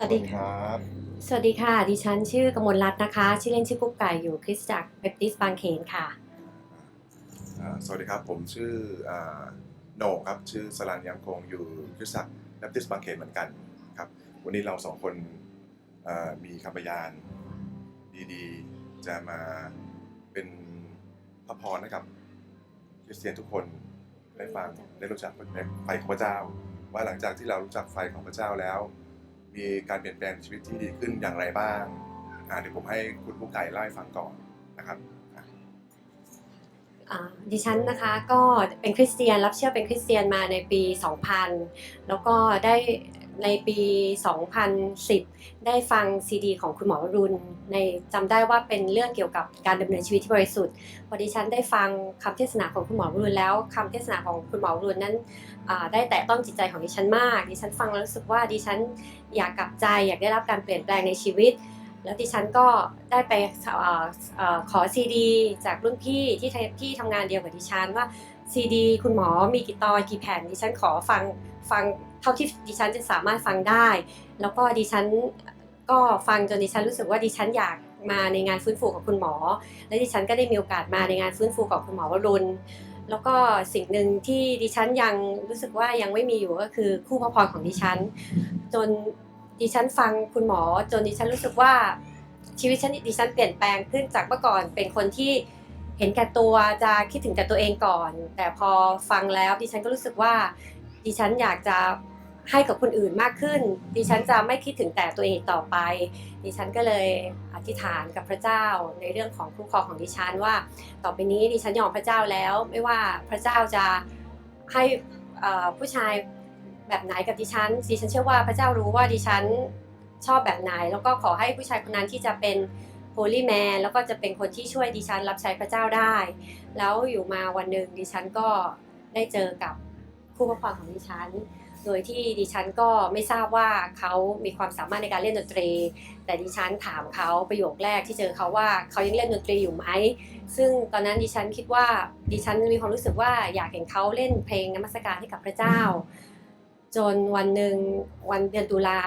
สวัสดีคค่ะรับ สวัสดีค่ะ ดิฉันชื่อกมลรัตน์นะคะ ชื่อเล่นชื่อกุ๊กไก่อยู่คริสตจักรเบปติสบางเขนค่ะอ่าสวัสดีครับ ผมชื่ออ่าโหน่งครับ ชื่อสลันยังคงอยู่คริสตจักรแบปติสต์บางเขนเหมือนกันครับ วันนี้เราสองคนอ่ามีคำพยานดีๆ จะมาเป็นพระพรให้กับคริสเตียนทุกคนได้ฟังได้รู้จักไฟของพระเจ้า ว่าหลังจากที่เรารู้จักไฟของพระเจ้าแล้ว มีการเปลี่ยนแปลงชีวิตที่ดีขึ้นอย่างไรบ้างอ่าเดี๋ยวผมให้คุณผู้ไก่เล่าให้ฟังก่อนนะครับอ่าดิฉันนะคะก็เป็นคริสเตียนรับเชื่อเป็นคริสเตียนมาในปี 2000 แล้วก็ได้ ในปี 2010 ได้ฟังซีดีของคุณหมอวรุณในจำได้ว่าเป็นเรื่องเกี่ยวกับการดำเนินชีวิตที่บริสุทธิ์พอดิฉันได้ฟังคำเทศนาของคุณหมอวรุณแล้วคำเทศนาของคุณหมอวรุณนั้นได้แตะต้องจิตใจของดิฉันมาก ดิฉันฟังแล้วรู้สึกว่าดิฉันอยากกลับใจอยากได้รับการเปลี่ยนแปลงในชีวิต แล้วดิฉันก็ได้ไปออขอซีดีจากรุ่นพี่ที่ทำที่ทำงานเดียวกับดิฉันว่าซีดีคุณหมอมีกี่ตอนกี่แผ่นดิฉันขอฟังฟัง เท่าที่ดิฉันจะสามารถฟังได้ แล้วก็ดิฉันก็ฟังจนดิฉันรู้สึกว่าดิฉันอยากมาในงานฟื้นฟูของคุณหมอ และดิฉันก็ได้มีโอกาสมาในงานฟื้นฟูของคุณหมอวรุณแล้วก็สิ่งหนึ่งที่ดิฉันยังรู้สึกว่ายังไม่มีอยู่ก็คือคู่พระพรของดิฉัน จนดิฉันฟังคุณหมอ จนดิฉันรู้สึกว่าชีวิตฉันดิฉันเปลี่ยนแปลงขึ้นจากเมื่อก่อนเป็นคนที่เห็นแก่ตัวจะคิดถึงแต่ตัวเองก่อน แต่พอฟังแล้วดิฉันก็รู้สึกว่า ดิฉันอยากจะให้กับคนอื่นมากขึ้น ดิฉันจะไม่คิดถึงแต่ตัวเองต่อไป ดิฉันก็เลยอธิษฐานกับพระเจ้าในเรื่องของคู่ครองของดิฉันว่า ต่อไปนี้ดิฉันยอมพระเจ้าแล้ว ไม่ว่าพระเจ้าจะให้ผู้ชายแบบไหนกับดิฉัน ดิฉันเชื่อว่าพระเจ้ารู้ว่าดิฉันชอบแบบไหน แล้วก็ขอให้ผู้ชายคนนั้นที่จะเป็น holy man แล้วก็จะเป็นคนที่ช่วยดิฉันรับใช้พระเจ้าได้ แล้วอยู่มาวันหนึ่งดิฉันก็ได้เจอกับ คู่พระพรของดิฉัน โดยที่ดิฉันก็ไม่ทราบว่าเขามีความสามารถในการเล่นดนตรี แต่ดิฉันถามเขาประโยคแรกที่เจอเขาว่าเขายังเล่นดนตรีอยู่ไหม ซึ่งตอนนั้นดิฉันคิดว่าดิฉันมีความรู้สึกว่าอยากเห็นเขาเล่นเพลงนมัสการให้กับพระเจ้า จนวันหนึ่งวันเดือนตุลา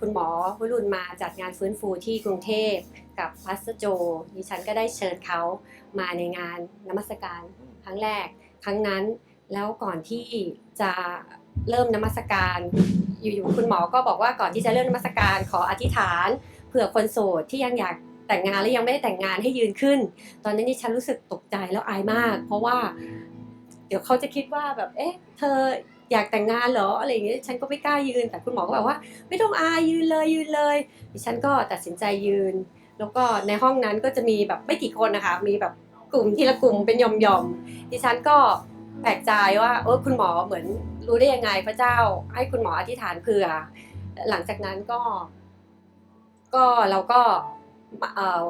คุณหมอวรุณมาจัดงานฟื้นฟูที่กรุงเทพกับพาสโจดิฉันก็ได้เชิญเขามาในงานนมัสการครั้งแรก ครั้งนั้น แล้วก่อนที่จะเริ่มนมัสการ อยู่ๆคุณหมอก็บอกว่าก่อนที่จะเริ่มนมัสการขออธิษฐานเผื่อคนโสดที่ยังอยากแต่งงานและยังไม่ได้แต่งงานให้ยืนขึ้น ตอนนั้นดิฉันรู้สึกตกใจแล้วอายมาก เพราะว่า เดี๋ยวเขาจะคิดว่าแบบเอ๊ะ เธออยากแต่งงานเหรออะไรอย่างเงี้ยฉันก็ไม่กล้ายืนแต่คุณหมอก็บอกว่า ไม่ต้องอายยืนเลยยืนเลยดิฉันก็ตัดสินใจยืน แล้วก็ในห้องนั้นก็จะมีแบบไม่กี่คนนะคะ มีแบบกลุ่มทีละกลุ่มเป็นยอมยอมๆดิฉันก็ แปลกใจว่าเออคุณหมอเหมือนรู้ได้ยังไงพระเจ้า ให้คุณหมออธิษฐานเผื่อ หลังจากนั้นก็ ก็เราก็เอ่อ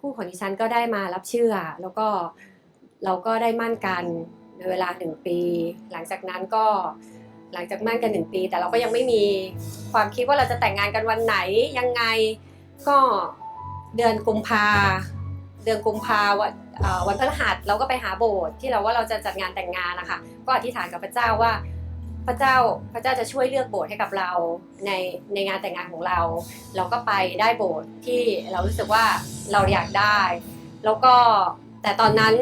คู่ของดิฉันก็ได้มารับเชื่อ แล้วก็เราก็ได้มั่นกันในเวลาหนึ่งปี หลังจากนั้นก็หลังจากมั่นกันหนึ่งปี แต่เราก็ยังไม่มีความคิดว่าเราจะแต่งงานกันวันไหนยังไงก็เดือนกุมภาเดือนกุมภาวัน วันพฤหัสเราก็ไปหาโบสถ์ที่เราว่าเราจะจัดงานแต่งงานนะคะก็อธิษฐานกับพระเจ้าว่า พระเจ้าพระเจ้าจะช่วยเลือกโบสถ์ให้กับเราในในงานแต่งงานของเรา เราก็ไปได้โบสถ์ที่เรารู้สึกว่าเราอยากได้ แล้วก็แต่ตอนนั้น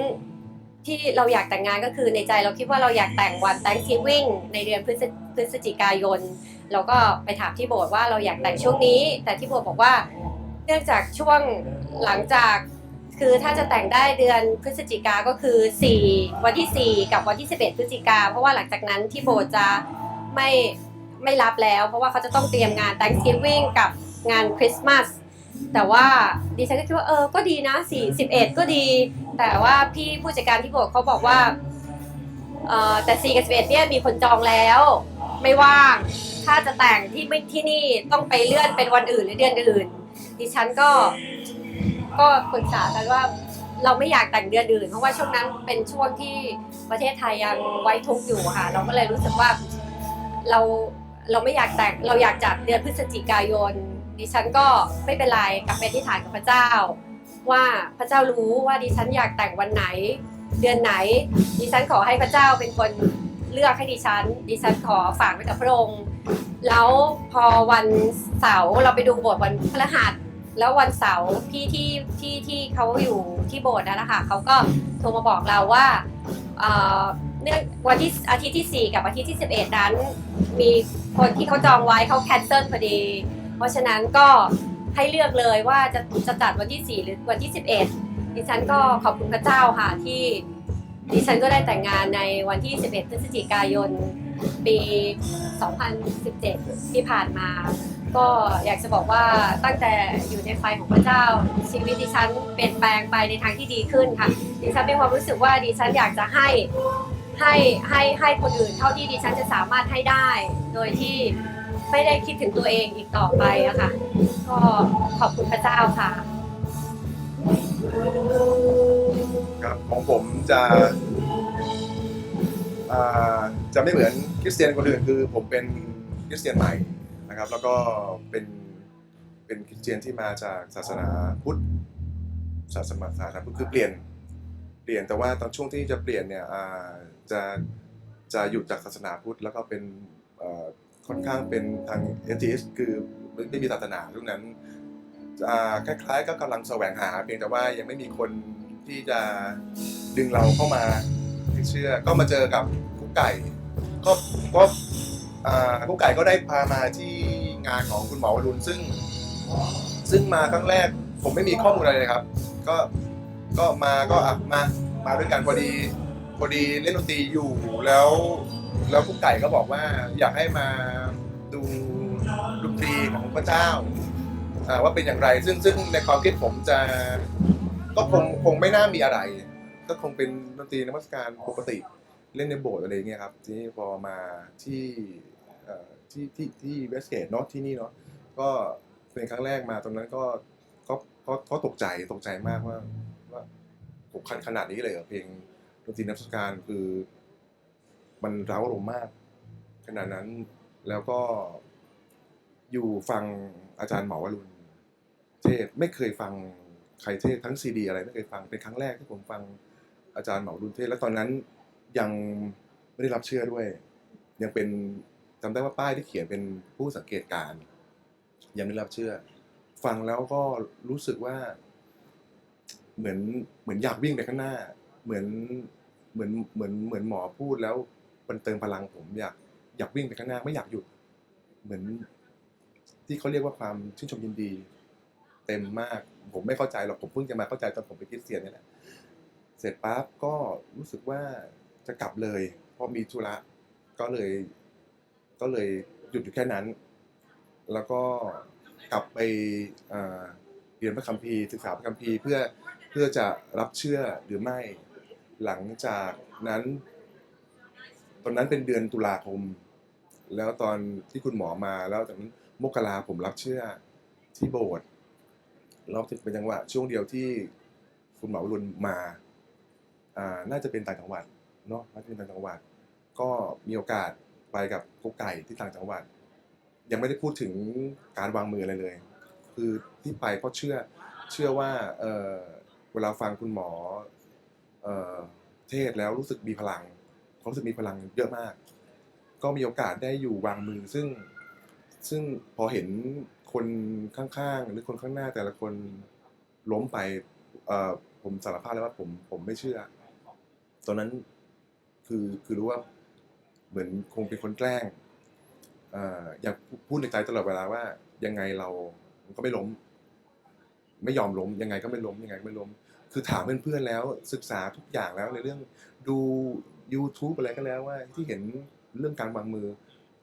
ที่เราอยากแต่งงานก็คือในใจเราคิดว่าเราอยากแต่งวัน Thanksgiving ในเดือนพฤศพฤศจิกายน เราก็ไปถามที่โบสถ์ว่าเราอยากแต่งช่วงนี้ แต่ที่โบสถ์บอกว่า เนื่องจากช่วงหลังจาก คือถ้าจะแต่งได้เดือนพฤศจิกาก็คือ 4 วันที่ 4 กับวันที่ 11 พฤศจิกา เพราะว่าหลังจากนั้นที่โบสถ์จะไม่ไม่รับแล้ว เพราะว่าเขาจะต้องเตรียมงาน Thanksgiving กับงานคริสต์มาสแต่ว่าดิฉันก็คิดว่าเออก็ดีนะ4 11 ก็ดี แต่ว่าพี่ผู้จัดการที่โบสถ์เขาบอกว่าเออแต่4กับ11เนี่ยมีคนจองแล้ว ไม่ว่างถ้าจะแต่งที่ไม่ที่นี่ต้องไปเลื่อนเป็นวันอื่นหรือเดือนอื่น ดิฉันก็ ก็ปรึกษากันว่าเราไม่อยากแต่งเดือนอื่น เพราะว่าช่วงนั้นเป็นช่วงที่ประเทศไทยยังไว้ทุกข์อยู่ค่ะ เราก็เลยรู้สึกว่าเราเราไม่อยากแต่งเราอยากจัดเดือนพฤศจิกายน ดิฉันก็ไม่เป็นไรกลับไปที่ฐานกับพระเจ้า ว่าพระเจ้ารู้ว่าดิฉันอยากแต่งวันไหน เดือนไหน ดิฉันขอให้พระเจ้าเป็นคนเลือกให้ดิฉัน ดิฉันขอฝากไว้กับพระองค์แล้วพอวันเสาร์เราไปดูโบสถ์วันพฤหัส แล้ววันเสาร์พี่ที่ที่ที่เขาอยู่ที่โบสถ์นั่นนะคะเขาก็โทรมาบอกเราว่าเอ่อเนื่องวันที่อาทิตย์ที่ 4 กับอาทิตย์ที่ 11 นั้น มีคนที่เขาจองไว้เขาแคนเซิลพอดี เพราะฉะนั้นก็ให้เลือกเลยว่าจะจะจัดวันที่ 4 หรือวันที่ 11 ดิฉันก็ขอบคุณพระเจ้าค่ะที่ดิฉันก็ได้แต่งงานในวันที่ 11 พฤศจิกายน ปี 2017 ที่ผ่านมา ก็อยากจะบอกว่าตั้งแต่อยู่ในไฟของพระเจ้า ชีวิตดิฉันเปลี่ยนแปลงไปในทางที่ดีขึ้นค่ะ ดิฉันมีความรู้สึกว่าดิฉันอยากจะให้ให้ให้ให้คนอื่นเท่าที่ดิฉันจะสามารถให้ได้ โดยที่ไม่ได้คิดถึงตัวเองอีกต่อไปอะค่ะ ก็ขอบคุณพระเจ้าค่ะครับของผมจะจะไม่เหมือนคริสเตียนคนอื่นคือผมเป็นคริสเตียนใหม่ นะครับ แล้วก็เป็นเป็นคริสเตียนที่มาจากศาสนาพุทธศาสนาศาสนาพุทธคือเปลี่ยนเปลี่ยนแต่ว่าตอนช่วงที่จะเปลี่ยนเนี่ยจะจะหยุดจากศาสนาพุทธแล้วก็เป็นค่อนข้างเป็นทางเอทีสคือไม่ไม่มีศาสนาตรงนั้นคล้ายๆก็กำลังแสวงหา เพียงแต่ว่ายังไม่มีคนที่จะดึงเราเข้ามาให้เชื่อ ก็มาเจอกับกุ๊กไก่ ก็ก็ กุ๊กไก่ก็ได้พามาที่งานของคุณหมอวรุณซึ่ง ซึ่งมาครั้งแรกผมไม่มีข้อมูลอะไรเลยครับ ก็ก็มาก็อะมามาด้วยกันพอดีพอดีเล่นดนตรีอยู่แล้ว แล้วกุ๊กไก่ก็บอกว่าอยากให้มาดูดนตรีของพระเจ้าว่าเป็นอย่างไร ซึ่งซึ่งในความคิดผมจะก็คงคงไม่น่ามีอะไร ก็คงเป็นดนตรีนมัสการปกติเล่นในโบสถ์อะไรเงี้ยครับ ทีนี้พอมาที่ ที่ที่ที่เวสเกตเนาะที่นี่เนาะก็เป็นครั้งแรกมาตรงนั้นก็ก็ก็ตกใจตกใจมากว่าว่าโหขนขนาดนี้เลยเหรอเพลงดนตรีนมัสการคือ มันร้าอารมณ์มาก ขนาดนั้นแล้วก็อยู่ฟังอาจารย์หมอวรุณเทศไม่เคยฟังใครเทศทั้งซีดีอะไรไม่เคยฟังเป็นครั้งแรกที่ผมฟังอาจารย์หมอวรุณเทศ แล้วตอนนั้นยังไม่ได้รับเชื่อด้วย ยังเป็น จำได้ว่าป้ายที่เขียนเป็นผู้สังเกตการยังไม่รับเชื่อ ฟังแล้วก็รู้สึกว่า เหมือนเหมือนอยากวิ่งไปข้างหน้า เหมือนเหมือนเหมือนเหมือนหมอพูดแล้วมันเติมพลังผมอยากอยากวิ่งไปข้างหน้าไม่อยากหยุด เหมือน ที่เขาเรียกว่าความชื่นชมยินดี เต็มมาก ผมไม่เข้าใจหรอกผมเพิ่งจะมาเข้าใจตอนผมไปคริสเตียนนี่แหละเสร็จปั๊บก็รู้สึกว่าจะกลับเลย เพราะมีธุระก็เลย ก็เลยหยุดอยู่แค่นั้น แล้วก็กลับไปเรียนพระคัมภีร์ศึกษาพระคัมภีร์เพื่อเพื่อจะรับเชื่อหรือไม่ หลังจากนั้น ตอนนั้นเป็นเดือนตุลาคม แล้วตอนที่คุณหมอมาแล้วจากนั้นมกราผมรับเชื่อที่โบสถ์แล้วเป็นจังหวะช่วงเดียวที่คุณหมอวรุณมาอ่าน่าจะเป็นต่างจังหวัดเนาะน่าจะเป็นต่างจังหวัด ก็มีโอกาส ไปกับกุ๊กไก่ที่ต่างจังหวัด ยังไม่ได้พูดถึงการวางมืออะไรเลย คือที่ไปเพราะเชื่อเชื่อว่าเออเวลาฟังคุณหมอเออเทศแล้วรู้สึกมีพลังความรู้สึกมีพลังเยอะมาก ก็มีโอกาสได้อยู่วางมือซึ่งซึ่งพอเห็นคนข้างๆ หรือคนข้างหน้าแต่ละคนล้มไปเออผมสารภาพเลยว่าผมผมไม่เชื่อ ตอนนั้นคือคือรู้ว่า เหมือนคงเป็นคนแกล้งอ่ออยากพูดในใจตลอดเวลาว่ายังไงเราก็ไม่ล้ม ไม่ยอมล้ม ยังไงก็ไม่ล้มยังไงก็ไม่ล้ม คือถามเพื่อนๆแล้วศึกษาทุกอย่างแล้วในเรื่องดู YouTube อะไรก็แล้วว่าที่เห็นเรื่องการวางมือ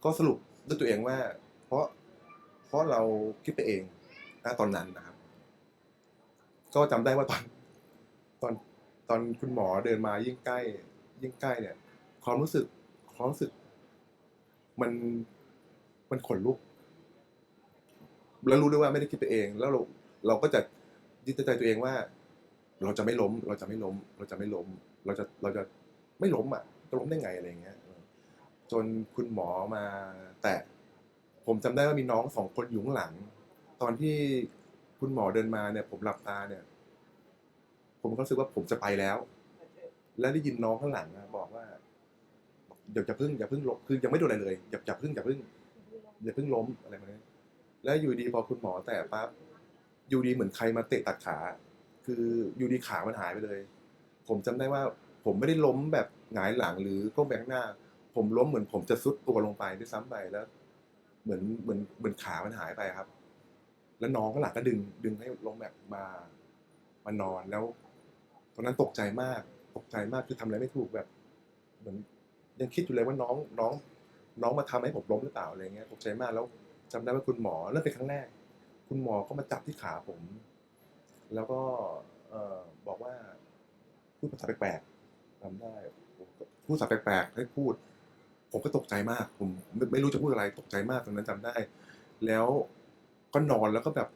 ก็สรุปด้วยตัวเองว่า เพราะเพราะเราคิดไปเองนะตอนนั้นนะครับ ก็จำได้ว่าตอน ตอนตอนคุณหมอเดินมายิ่งใกล้ ยิ่งใกล้เนี่ย ความรู้สึก ความรู้สึก มันมันขนลุก แล้วรู้ด้วยว่าไม่ได้คิดไปเอง แล้วเราเราก็จะยึดใจตัวเองว่า เราจะไม่ล้ม เราจะไม่ล้ม เราจะไม่ล้ม เราจะเราจะไม่ล้มอะจะล้มได้ไงอะไรเงี้ย จนคุณหมอมา แตะผมจำได้ว่ามีน้องสองคนอยู่ข้างหลัง ตอนที่คุณหมอเดินมาเนี่ย ผมหลับตาเนี่ย ผมก็รู้สึกว่าผมจะไปแล้ว แล้วได้ยินน้องข้างหลังบอก ว่าอย่าอย่าเพิ่งอย่าเพิ่งล้มคือยังไม่โดนอะไรเลยอย่าอย่าเพิ่งอย่าเพิ่งอย่าเพิ่งล้มอะไรแบบนี้แล้วอยู่ดีพอคุณหมอแตะปั๊บอยู่ดีเหมือนใครมาเตะตัดขา คืออยู่ดีขามันหายไปเลย ผมจำได้ว่าผมไม่ได้ล้มแบบหงายหลังหรือก้มไปข้างหน้า ผมล้มเหมือนผมจะซุดตัวลงไปด้วยซ้ำไปแล้ว เหมือนเหมือนเหมือนขามันหายไปครับ แล้วน้องก็หลังก็ดึง ดึงให้ลงแบบมามานอนแล้ว ตอนนั้นตกใจมาก ตกใจมากคือทำอะไรไม่ถูกแบบ เหมือน ยังคิดอยู่เลยว่าน้องน้อง น้องมาทำให้ผมล้มหรือเปล่าอะไรเงี้ยตกใจมากแล้วจำได้ว่าคุณหมอเริ่มเป็นครั้งแรก คุณหมอก็มาจับที่ขาผม แล้วก็เออบอกว่าพูดภาษาแปลกๆทำได้พูดภาษาแปลกๆให้พูด ผมก็ตกใจมาก ผมไม่ไม่รู้จะพูดอะไรตกใจมากตอนนั้นจำได้ แล้วก็นอนแล้วก็แบบ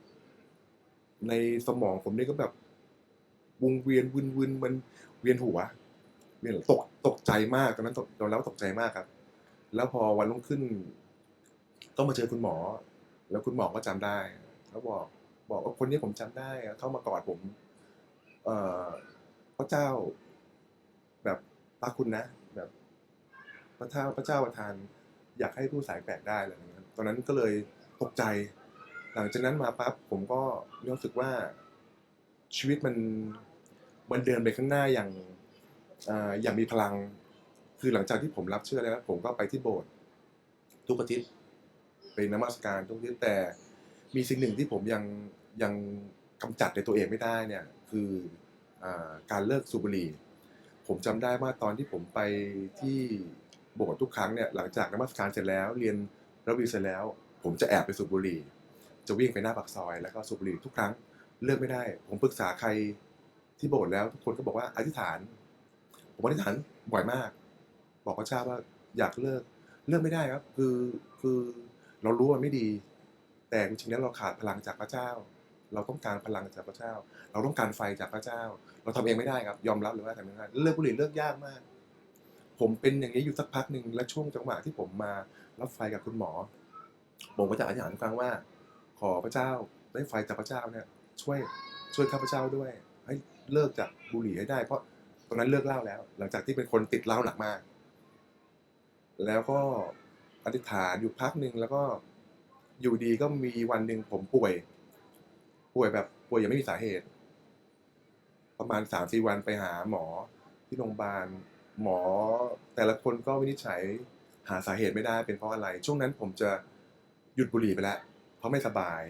ในสมองผมนี่ก็แบบวงเวียนวินวนมันเวียนหัว เวียนหัวตกตกใจมากตอนนั้นตกตอนแล้วตกใจมากครับ แล้วพอวันรุ่งขึ้น ก็มาเจอคุณหมอ แล้วคุณหมอก็จำได้ แล้วบอกบอกว่าคนนี้ผมจำได้เข้ามากอดผม เอ่อพระเจ้า แบบพระคุณนะ แบบพระเจ้าพระเจ้าประทาน อยากให้ผู้สายแปลกได้อะไรอย่างเงี้ยตอนนั้นก็เลยตกใจ หลังจากนั้นมาปั๊บผมก็รู้สึกว่าชีวิตมันมันเดินไปข้างหน้าอย่าง อย่างมีพลัง คือหลังจากที่ผมรับเชื่อแล้ว ผมก็ไปที่โบสถ์ทุกอาทิตย์ไปนมัสการทุกอาทิตย์แต่มีสิ่งหนึ่งที่ผมยังยังกำจัดในตัวเองไม่ได้เนี่ย คืออการเลิกสูบบุหรี่ ผมจำได้ว่าตอนที่ผมไปที่โบสถ์ทุกครั้งเนี่ยหลังจากนมัสการเสร็จแล้ว เรียนระวีเสร็จแล้ว ผมจะแอบไปสูบบุหรี่ จะวิ่งไปหน้าปากซอย แล้วก็สูบบุหรี่ทุกครั้งเลิกไม่ได้ ผมปรึกษาใครที่โบสถ์แล้วทุกคนก็บอกว่าอธิษฐาน ผมอธิษฐานบ่อยมาก บอกพระเจ้าว่าอยากเลิกเลิกไม่ได้ครับ คือคือเรารู้ว่าไม่ดี แต่จริงๆแล้วเราขาดพลังจากพระเจ้า เราต้องการพลังจากพระเจ้า เราต้องการไฟจากพระเจ้า เราทำเองไม่ได้ครับ ยอมรับเลยว่าทำไม่ได้เลิกบุหรี่เลิกยากมาก ผมเป็นอย่างนี้อยู่สักพักหนึ่งและช่วงจังหวะที่ผมมารับไฟกับคุณหมอผมก็จะอธิษฐานฟังว่า ขอพระเจ้าได้ไฟจากพระเจ้าเนี่ยช่วยช่วยข้าพเจ้าด้วย ให้เลิกจากบุหรี่ให้ได้เพราะ อนนั้นเลิกเล้าแล้ว หลังจากที่เป็นคนติดเล้าหนักมาก แล้วก็อธิษฐานอยู่พักหนึ่งแล้วก็อยู่ดีก็มีวันหนึ่งผมป่วย ป่วยแบบป่วยยังไม่มีสาเหตุ ประมาณสามสี่วันไปหาหมอที่โรงพยาบาล หมอแต่ละคนก็วินิจฉัยหาสาเหตุไม่ได้เป็นเพราะอะไร ช่วงนั้นผมจะหยุดบุหรี่ไปแล้ว เพราะไม่สบาย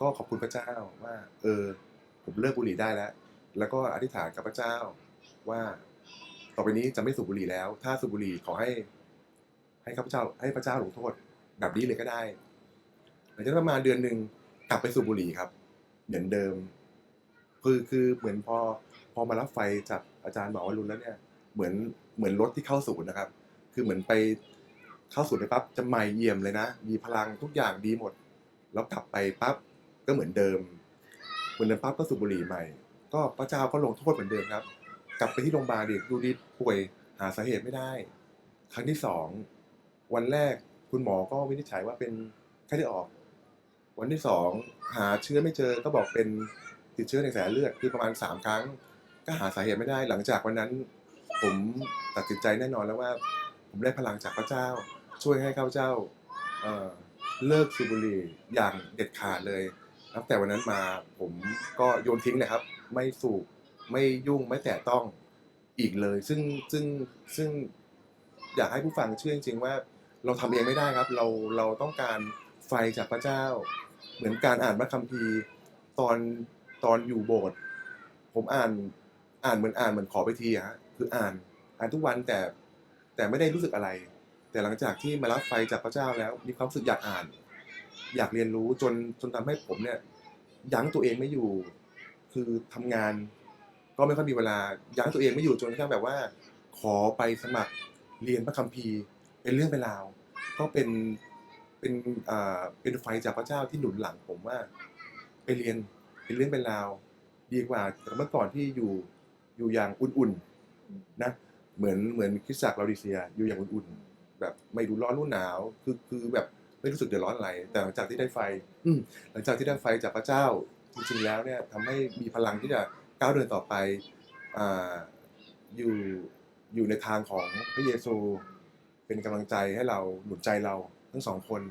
ก็ขอบคุณพระเจ้าว่า เออ ผมเลิกบุหรี่ได้แล้ว แล้วก็อธิษฐานกับพระเจ้า ว่า ต่อไปนี้จะไม่สูบบุหรี่แล้ว ถ้าสูบบุหรี่ขอให้ ให้ข้าพเจ้า ให้พระเจ้าลงโทษแบบนี้เลยก็ได้หลังจากประมาณเดือนหนึ่งกลับไปสูบบุหรี่ครับ เหมือนเดิม คือคือเหมือนพอพอมารับไฟจากอาจารย์หมอวรุณแล้วเนี่ย เหมือนเหมือนรถที่เข้าศูนย์นะครับ คือเหมือนไปเข้าศูนย์ไปปั๊บจะใหม่เยี่ยมเลยนะ มีพลังทุกอย่างดีหมด แล้วกลับไปปั๊บก็เหมือนเดิมเหมือนเดิมปั๊บก็สูบบุหรี่ใหม่ ก็พระเจ้าก็ลงโทษเหมือนเดิมครับ กลับไปที่โรงพยาบาลดิดูดิป่วยหาสาเหตุไม่ได้ ครั้งที่สองวันแรกคุณหมอก็วินิจฉัยว่าเป็นไข้เลือดออก วันที่สองหาเชื้อไม่เจอก็บอกเป็นติดเชื้อในกระแสเลือดคือประมาณสามครั้ง ก็หาสาเหตุไม่ได้ หลังจากวันนั้น ผมตัดสินใจแน่นอนแล้วว่า ผมได้พลังจากพระเจ้า ช่วยให้ข้าพเจ้าเออเลิกสูบบุหรี่อย่างเด็ดขาดเลยตั้งแต่วันนั้นมาผมก็โยนทิ้งเลยครับ ไม่สูบ ไม่ยุ่งไม่แตะต้องอีกเลย ซึ่งซึ่งซึ่งอยากให้ผู้ฟังเชื่อจริงๆว่าเราทำเองไม่ได้ครับ เราเราต้องการไฟจากพระเจ้า เหมือนการอ่านพระคัมภีร์ตอนตอนอยู่โบสถ์ผมอ่านอ่านเหมือนอ่านเหมือนขอไปทีฮะคืออ่านอ่านทุกวันแต่แต่ไม่ได้รู้สึกอะไร แต่หลังจากที่มารับไฟจากพระเจ้าแล้ว มีความรู้สึกอยากอ่าน อยากเรียนรู้จนจนทำให้ผมเนี่ยยั้งตัวเองไม่อยู่ คือทำงาน ก็ไม่ค่อยมีเวลายั้งตัวเองไม่อยู่จนกระทั่งแบบว่า ขอไปสมัครเรียนพระคัมภีร์เป็นเรื่องเป็นราว ก็เป็นเป็นอ่าเป็นไฟจากพระเจ้าที่หนุนหลังผมว่าไปเรียนเป็นเรื่องเป็นราว ดีกว่าแต่เมื่อก่อนที่อยู่อยู่อย่างอุ่นๆนะเหมือนเหมือนคริสตจักรลาดิเซียอยู่อย่างอุ่นๆแบบไม่รู้ร้อนรู้หนาว คือคือแบบไม่รู้สึกเดือดร้อนอะไร แต่หลังจากที่ได้ไฟ อืหลังจากที่ได้ไฟจากพระเจ้าจริงๆแล้วเนี่ยทำให้มีพลังที่จะ ก้าวเดินต่อไปออยู่อยู่ในทางของพระเยซูเป็นกำลังใจให้เราหนุนใจเราทั้งสองคน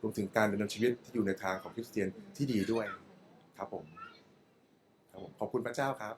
รวมถึงการดำเนินชีวิตที่อยู่ในทางของคริสเตียนที่ดีด้วยครับผมครับผมขอบคุณพระเจ้าครับ